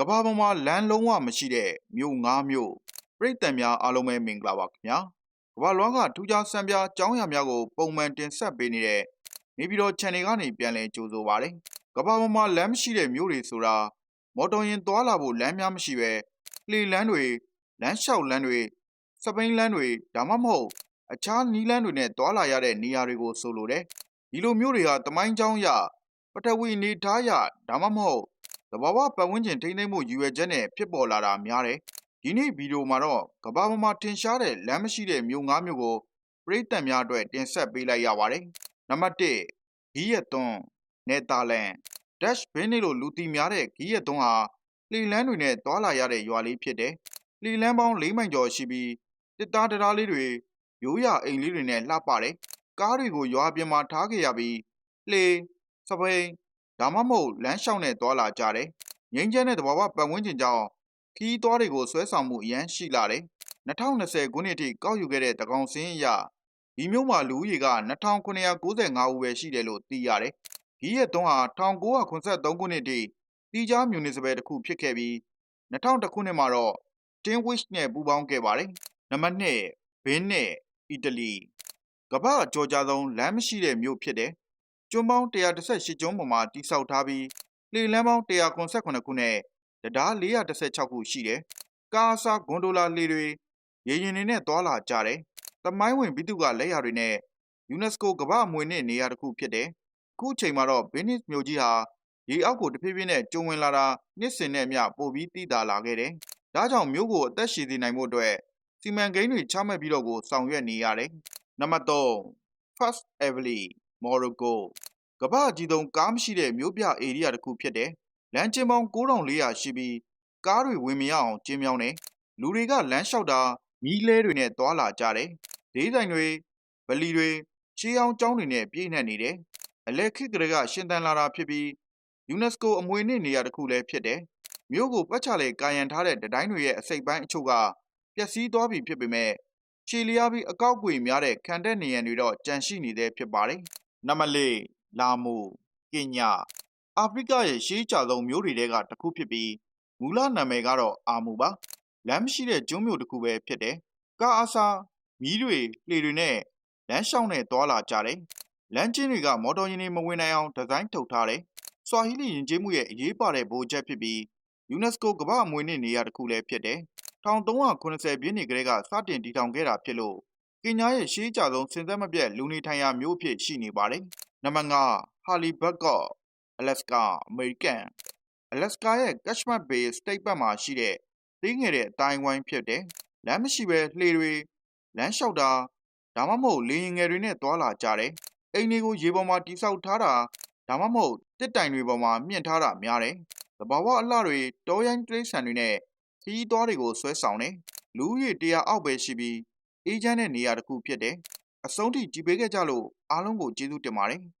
ကဘာပေါ်မှာလမ်းလုံးဝမရှိတဲ့မြို့၅မြို့ပြည်သက်များအားလုံးပဲမင်္ဂလာပါခင်ဗျာကဘာလွမ်းကထူးခြားစံပြအကြောင်းအရာများကိုပုံမှန်တင်ဆက်ပေးနေတဲ့နေပြည်တော် channel ကနေပြန်လည်ကြိုဆိုပါရစေကဘာပေါ်မှာလမ်းမရှိတဲ့မြို့တွေဆိုတာမော်တော်ယာဉ်သွားလာဖို့လမ်းများမရှိပဲလှေလမ်းတွေလမ်းလျှောက်လမ်းတွေစပိန်လမ်းတွေဒါမှမဟုတ်အခြားနီးလမ်းတွေနဲ့သွားလာရတဲ့နေရာတွေကိုဆိုလိုတယ်ဒီလိုမြို့တွေဟာတမိုင်းကြောင်းအရပထဝီနေထားရဒါမှမဟုတ် သဘာဝပတ်ဝန်းကျင်ထိန်းသိမ်းမှုရည်ရွယ်ချက်နဲ့ဖြစ်ပေါ်လာတာများတယ်။ဒီနေ့ဗီဒီယိုမှာတော့ကမ္ဘာပေါ်မှာထင်ရှားတဲ့လမ်းမရှိတဲ့မြို့၅မြို့ကိုပြည်သက်များအတွက်တင်ဆက်ပေးလိုက်ရပါတယ်။နံပါတ်1ဂီးရက်သွန်းနယ်သာလန်ဒက်ရှ်ဘင်းနေလိုလူတီများတဲ့ဂီးရက်သွန်းဟာလီလန်းတွေနဲ့တွာလာရတဲ့ရွာလေးဖြစ်တယ်။လီလန်းပေါင်း၄မိုင်ကျော်ရှိပြီးတစ်သားတရားလေးတွေရိုးရအိမ်လေးတွေနဲ့လှပတယ်။ကားတွေကိုရွာပြင်မှာထားခဲ့ရပြီးလှေစပိန် ဒါမှမဟုတ်လမ်းလျှောက်နဲ့တွာလာကြတယ်။ငိမ့်ချမ်းတဲ့သဘာဝပတ်ဝန်းကျင်ကြောင့်ခီးသွားတွေကိုဆွဲဆောင်မှုအရန်ရှိလာတယ်။2020ခုနှစ်ထိကောက်ယူခဲ့တဲ့တကောင်စင်းအရဒီမျိုးမှာလူဦးရေက2995ဦးပဲရှိတယ်လို့သိရတယ်။ဒီရဲ့သွန်းဟာ1983ခုနှစ်ထိတီးခြားမြူနစ်စပယ်တစ်ခုဖြစ်ခဲ့ပြီး2000ခုနှစ်မှာတော့ Tin Wish နဲ့ပူးပေါင်းခဲ့ပါတယ်။နံပါတ်2ဘင်းနဲ့အီတလီကမ္ဘာအကျော်ကြားဆုံးလမ်းမရှိတဲ့မြို့ဖြစ်တယ်။ ကျွန်းပေါင်း 118 ကျွန်းပေါ်မှာတိစောက်ထားပြီးလေလမ်းပေါင်း189ခုနဲ့တရား416ခုရှိတယ်။ကားအစား ဂွန်ဒိုလာလေတွေ ရေရင်တွေနဲ့ သွာလာကြတယ်။သမိုင်းဝင်ဘိတုကလက်ရာတွေနဲ့ UNESCO ကမ္ဘာအမွေနဲ့နေရာတစ်ခုဖြစ်တယ်။ခုချိန်မှာတော့ဘင်းနစ်မြို့ကြီးဟာ ရေအောက်ကို တဖြည်းဖြည်းနဲ့ ကျုံဝင်လာတာ နှစ်စဉ်နဲ့အမျှ ပိုပြီးတည်တာလာခဲ့တယ်။ဒါကြောင့် မြို့ကို အသက်ရှည်စေနိုင်မှုအတွက် စီမံကိန်းတွေ ချမှတ်ပြီးတော့ကို ဆောင်ရွက်နေရတယ်။နံပါတ်3 First Everly Morocco ကမ္ဘာအကြီးဆုံးကားမရှိတဲ့မြို့ပြဧရိယာတစ်ခုဖြစ်တယ်။လမ်းကျင်းပေါင်း9400ရှိပြီးကားတွေဝင်မရအောင်ကျင်းမြောင်းတယ်။လူတွေကလမ်းလျှောက်တာမီးလဲတွေနဲ့သွာလာကြတယ်။ဒေးဆိုင်တွေဗလီတွေရှေးအောင်ကျောင်းတွေနဲ့ပြည့်နှက်နေတယ်။အလက်ခေတ်ကလေးကရှင်သန်လာတာဖြစ်ပြီး UNESCO အမွေအနှစ်နေရာတစ်ခုလည်းဖြစ်တယ်။မြို့ကိုပတ်ချလေကာယံထားတဲ့တတိုင်းတွေရဲ့အစိပ်ပိုင်းအချို့ကပျက်စီးသွားပြီဖြစ်ပေမဲ့ခြေလျားပြီးအကောက်အကွေများတဲ့ခံတဲ့နေရန်တွေတော့ကြန့်ရှိနေသေးဖြစ်ပါတယ်။ နံပါတ်၄လာမူကင်ညာအာဖရိကရဲ့ရှေးကြဆုံးမြို့တွေထဲကတစ်ခုဖြစ်ပြီးမူလနာမည်ကတော့အာမူပါလမ်းမရှိတဲ့ကျွန်းမြို့တစ်ခုပဲဖြစ်တယ်ကားအစားမီးတွေလှေတွေနဲ့လမ်းလျှောက်နဲ့တွာလာကြတယ်လမ်းကျင်းတွေကမော်တော်ယာဉ်တွေမဝင်နိုင်အောင်ဒီဇိုင်းထုတ်ထားတယ်ဆွာဟီလီယဉ်ကျေးမှုရဲ့အရေးပါတဲ့ဗိုလ်ချက်ဖြစ်ပြီး UNESCO ကမ္ဘာအမွေအနှစ်နေရာတစ်ခုလည်းဖြစ်တယ်1380ပြည့်နှစ်ကလေးကစတင်တည်ထောင်ခဲ့တာဖြစ်လို့ ကင်ညာရဲ့ရှေးကြဆုံးစင်သက်မပြတ်လူနေထိုင်ရာမြို့အဖြစ်ရှိနေပါတယ်နံပါတ်5ဟာလီဘတ်ကော့အလက်စကာအမေရိကန်အလက်စကာရဲ့ Kashmir Bay State ဘက်မှာရှိတဲ့သေးငယ်တဲ့အတိုင်းဝိုင်းဖြစ်တယ်။လမ်းမရှိပဲလှေတွေလမ်းလျှောက်တာဒါမှမဟုတ်လေရင်ငယ်တွေနဲ့တွာလာကြတယ်။အိမ်တွေကိုရေပေါ်မှာတိဆောက်ထားတာဒါမှမဟုတ်တစ်တိုင်တွေပေါ်မှာမြင့်ထားတာများတယ်။သဘာဝအလှတွေတောရိုင်းတိရစ္ဆာန်တွေနဲ့ခီးသွားတွေကိုဆွဲဆောင်တယ်။လူဦးရေတရားအောက်ပဲရှိပြီး အေးချမ်းတဲ့နေရာတစ်ခုဖြစ်တယ်။အဆုံးထိကြည်ပေးခဲ့ကြလို့အားလုံးကိုကျေးဇူးတင်ပါတယ်။